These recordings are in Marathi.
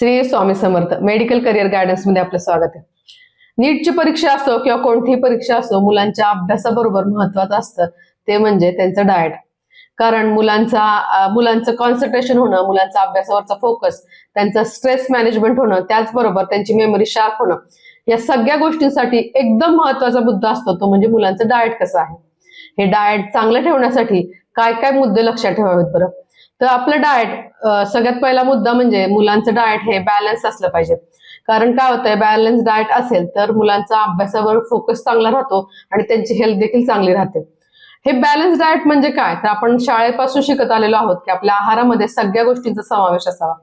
श्री स्वामी समर्थ. मेडिकल करिअर गायडन्समध्ये आपलं स्वागत आहे. नीटची परीक्षा असो किंवा कोणतीही परीक्षा असो मुलांच्या अभ्यासाबरोबर महत्वाचं असतं. ते म्हणजे त्यांचं डाएट कारण मुलांचा मुलांचं कॉन्सन्ट्रेशन होणं मुलांचा अभ्यासावरचा फोकस त्यांचं स्ट्रेस मॅनेजमेंट होणं त्याचबरोबर त्यांची मेमरी शार्प होणं या सगळ्या गोष्टींसाठी एकदम महत्त्वाचा मुद्दा असतो तो म्हणजे मुलांचं डाएट कसं आहे? हे डाएट चांगलं ठेवण्यासाठी काय काय मुद्दे लक्षात ठेवावेत बरं? तर आपलं डाएट सगळ्यात पहिला मुद्दा म्हणजे मुलांचं डाएट हे बॅलन्स असलं पाहिजे. कारण काय होतंय बॅलन्स डाएट असेल तर मुलांचा अभ्यासावर फोकस चांगला राहतो आणि त्यांची हेल्थ देखील चांगली राहते. हे बॅलन्स डाएट म्हणजे काय? तर आपण शाळेपासून शिकत आलेलो आहोत की आपल्या आहारामध्ये सगळ्या गोष्टींचा समावेश असावा.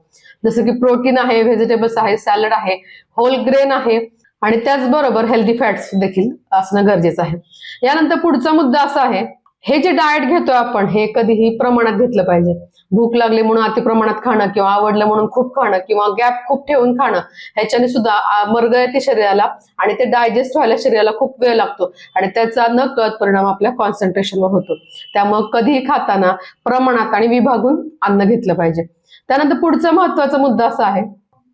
जसं की प्रोटीन आहे व्हेजिटेबल्स आहे सॅलड आहे होल ग्रेन आहे आणि त्याचबरोबर हेल्दी फॅट्स देखील असणं गरजेचं आहे. यानंतर पुढचा मुद्दा असा आहे हे जे डाएट घेतोय आपण हे कधीही प्रमाणात घेतलं पाहिजे. भूक लागली म्हणून अति प्रमाणात खाणं किंवा आवडलं म्हणून खूप खाणं किंवा गॅप खूप ठेवून खाणं ह्याच्याने सुद्धा मर्ग येते शरीराला आणि ते डायजेस्ट व्हायला शरीराला खूप वेळ लागतो आणि त्याचा न कळत परिणाम आपल्या कॉन्सन्ट्रेशनवर होतो. त्यामुळे कधीही खाताना प्रमाणात आणि विभागून अन्न घेतलं पाहिजे. त्यानंतर पुढचा महत्त्वाचा मुद्दा असा आहे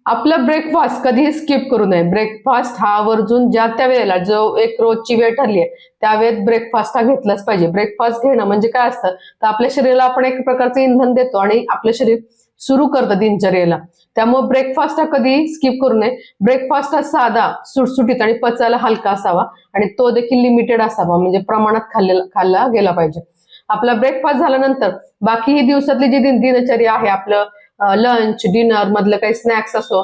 आपलं ब्रेकफास्ट कधीही स्किप करू नये. ब्रेकफास्ट हा आवर्जून ज्या त्या वेळेला जो एक रोजची वेळ ठरली आहे त्या वेळेत ब्रेकफास्ट हा घेतलाच पाहिजे. ब्रेकफास्ट घेणं म्हणजे काय असतं? तर आपल्या शरीराला आपण एक प्रकारचं इंधन देतो आणि आपलं शरीर सुरू करतं दिनचर्येला. त्यामुळे ब्रेकफास्ट हा कधी स्किप करू नये. ब्रेकफास्ट हा साधा सुटसुटीत आणि पचायला हलका असावा आणि तो देखील लिमिटेड असावा. म्हणजे प्रमाणात खाल्लेला खाल्ला गेला पाहिजे. आपला ब्रेकफास्ट झाल्यानंतर बाकी ही दिवसातली जी दिन- दिनचर्या आहे आपलं लंच डिनर मधलं काही स्नॅक्स असो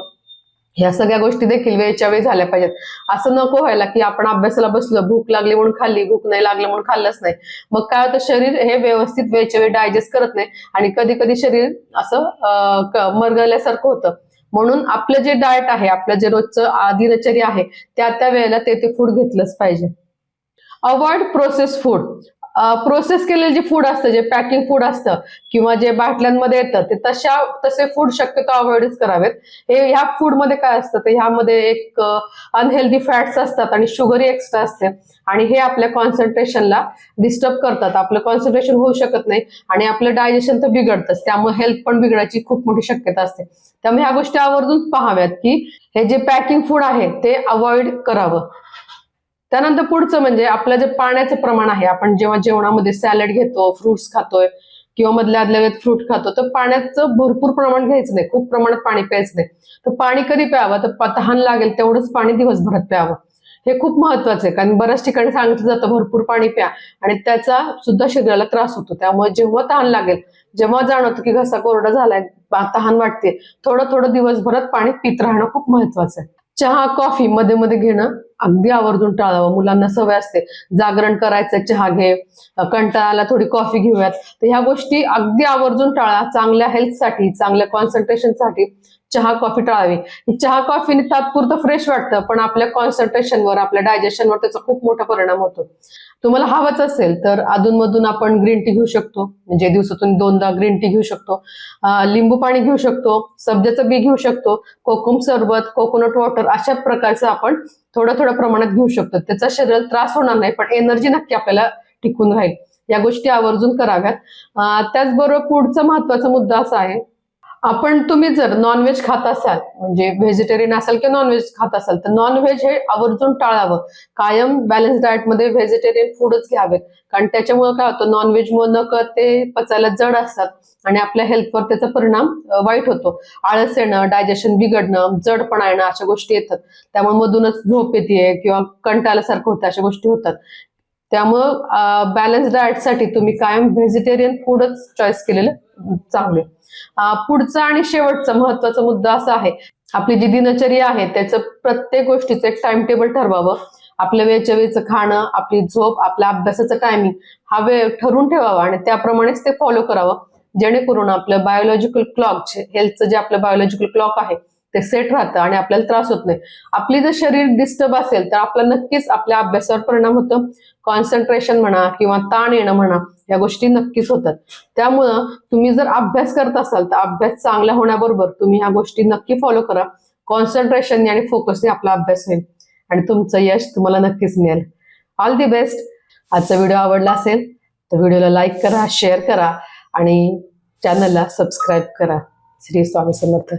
ह्या सगळ्या गोष्टी देखील वेळच्या वेळी झाल्या पाहिजेत. असं नको व्हायला की आपण अभ्यासाला बसलो भूक लागली म्हणून खाल्ली भूक नाही लागली म्हणून खाल्लंच नाही. मग काय होतं शरीर हे व्यवस्थित वेळच्या वेळी डायजेस्ट करत नाही आणि कधी कधी शरीर असं मरगल्यासारखं मरगळल्यासारखं होतं. म्हणून आपलं जे डाएट आहे आपलं जे रोजचं आ, दिनचर्या आहे त्या त्या वेळेला ते ते फूड घेतलंच पाहिजे. अवॉइड प्रोसेस फूड प्रोसेस केलेलं जे फूड असतं जे पॅकिंग फूड असतं किंवा जे बाटल्यांमध्ये येतं ते तशा तसे फूड शक्यतो अवॉइडच करावेत. हे ह्या फूडमध्ये काय असतं तर ह्यामध्ये एक अनहेल्दी फॅट्स असतात आणि शुगरही एक्स्ट्रा असते. आणि हे आपल्या कॉन्सन्ट्रेशनला डिस्टर्ब करतात. आपलं कॉन्सन्ट्रेशन होऊ शकत नाही आणि आपलं डायजेशन तर बिघडतंच. त्यामुळे हेल्थ पण बिघडायची खूप मोठी शक्यता असते. त्यामुळे ह्या गोष्टी आवर्जून पाहाव्यात की हे जे पॅकिंग फूड आहे ते अवॉइड करावं. त्यानंतर पुढचं म्हणजे आपलं जे पाण्याचं प्रमाण आहे आपण जेव्हा जेवणामध्ये सॅलड घेतो फ्रुट्स खातोय किंवा मधल्या आदल्या वेळेत फ्रूट खातो तर पाण्याचं भरपूर प्रमाण घ्यायचं नाही. खूप प्रमाणात पाणी प्यायचं नाही. तर पाणी कधी प्यावं? तर तहान लागेल तेवढंच पाणी दिवसभरात प्यावं. हे खूप महत्वाचं आहे कारण बऱ्याच ठिकाणी सांगितलं जातं भरपूर पाणी प्या. आणि त्याचा सुद्धा शरीराला त्रास होतो. त्यामुळे जेव्हा तहान लागेल जेव्हा जाणवतो की घसा कोरडा झालाय तहान वाटते थोडं थोडं दिवसभरात पाणी पित राहणं खूप महत्वाचं आहे. चहा कॉफी मध्ये मध्ये घेणं अगदी आवर्जून टाळावं. मुलांना सवय असते. जागरण करायचं चहा घे कंटाळाला थोडी कॉफी घेऊयात. तर ह्या गोष्टी अगदी आवर्जून टाळा. चांगल्या हेल्थसाठी चांगल्या कॉन्सन्ट्रेशनसाठी चहा कॉफी टाळावी. चहा कॉफीने तात्पुरतं फ्रेश वाटतं पण आपल्या कॉन्सन्ट्रेशनवर आपल्या डायजेशनवर त्याचा खूप मोठा परिणाम होतो. तुम्हाला हवंच असेल तर अधूनमधून आपण ग्रीन टी घेऊ शकतो. म्हणजे दिवसातून दोनदा ग्रीन टी घेऊ शकतो. लिंबू पाणी घेऊ शकतो. सब्जाचं बी घेऊ शकतो. कोकम सरबत कोकोनट वॉटर अशा प्रकारचं आपण थोड्या थोड्या प्रमाणात घेऊ शकतो. त्याचा शरीराला त्रास होणार नाही पण एनर्जी नक्की आपल्याला टिकून राहील. या गोष्टी आवर्जून कराव्यात. त्याचबरोबर पुढचा महत्त्वाचा मुद्दा असा आहे आपण तुम्ही जर नॉनव्हेज खात असाल म्हणजे व्हेजिटेरियन असाल किंवा नॉनव्हेज खात असाल तर नॉनव्हेज हे आवर्जून टाळावं. कायम बॅलन्स डाएटमध्ये व्हेजिटेरियन फूडच घ्यावेत. कारण त्याच्यामुळे काय होतं नॉनव्हेजमुळे न कळत ते पचायला जड असतात आणि आपल्या हेल्थवर त्याचा परिणाम वाईट होतो. आळस येणं डायजेशन बिघडणं जडपणा येणं अशा गोष्टी येतात. त्यामुळे मधूनच झोप येते किंवा कंटाळल्यासारखं होतं अशा गोष्टी होतात. त्यामुळं बॅलन्स डाएटसाठी तुम्ही कायम व्हेजिटेरियन फूडच चॉईस केलेलं चांगले पुढचा आणि शेवटचा महत्त्वाचा मुद्दा असा आहे आपली जी दिनचर्या आहे त्याचं प्रत्येक गोष्टीचं एक टाइम टेबल ठरवावं. आपलं वेळच्या वेळचं खाणं आपली झोप आपल्या अभ्यासाचं टायमिंग हा वेळ ठरवून ठेवावा आणि त्याप्रमाणेच ते फॉलो करावं. जेणेकरून आपलं बायोलॉजिकल क्लॉक हेल्थचं जे आपलं बायोलॉजिकल क्लॉक आहे ते सेट राहतं आणि आपल्याला त्रास होत नाही. आपली जर शरीर डिस्टर्ब असेल तर आपला नक्कीच आपल्या अभ्यासावर परिणाम होतो. कॉन्सन्ट्रेशन म्हणा किंवा ताण येणं म्हणा या गोष्टी नक्कीच होतात. त्यामुळं तुम्ही जर अभ्यास करत असाल तर अभ्यास चांगला होण्याबरोबर तुम्ही ह्या गोष्टी नक्की फॉलो करा. कॉन्सन्ट्रेशनने आणि फोकसने आपला अभ्यास होईल आणि तुमचं यश तुम्हाला नक्कीच मिळेल. ऑल दी बेस्ट आजचा व्हिडिओ आवडला असेल तर व्हिडिओला लाईक करा शेअर करा आणि चॅनलला सबस्क्राईब करा. श्री स्वामी समर्थ.